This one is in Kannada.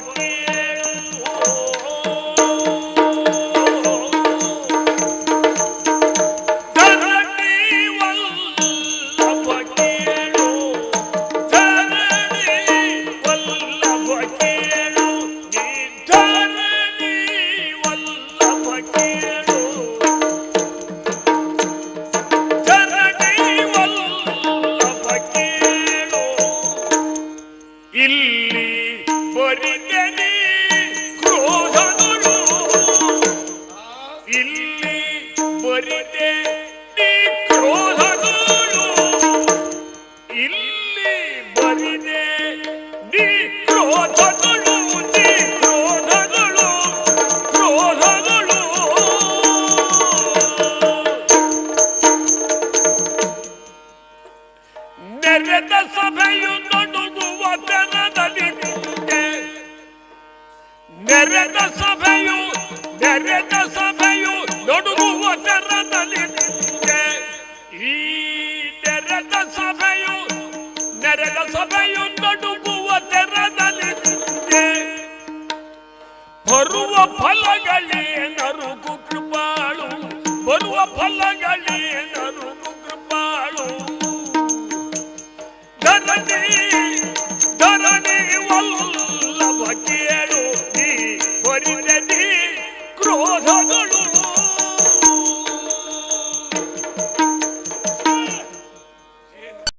ಹೇಳಿದ್ರೆ ಬರಿದೆ. ನೀ ಕ್ರೋಧಗಳು ಇಲ್ಲಿ ಬರಿದೆ. ನೀ ಕ್ರೋಧಗಳು ನೆರೆದ ಸಭೆಯು ನಡುಗುವ ತೆರದಲ್ಲಿ ನಿಂತೆ. ನೆರೆದ ಸಭೆಯು ನೆರೆದ ಸಭೆಯು ಪಟ್ಟಣದಲ್ಲಿದೆ ಈ ತೆರೆದ ಸಭೆಯು ನೆರೆದ ಸಭೆಯು ನಡುಗುವ ತೆರದಲ್ಲಿದೆ ಬರುವ ಫಲಗಳೇನರುಗು ಕೃಪಾಳು. ಬರುವ ಫಲಗಳೇನರುಗು ಕೃಪಾಳು. ಧರಣಿ ಧರಣಿ ವಲ್ಲಭ ಕೇಳು. ನೀ ಬರಿದೆ ನೀ ಕ್ರೋಧಗಳು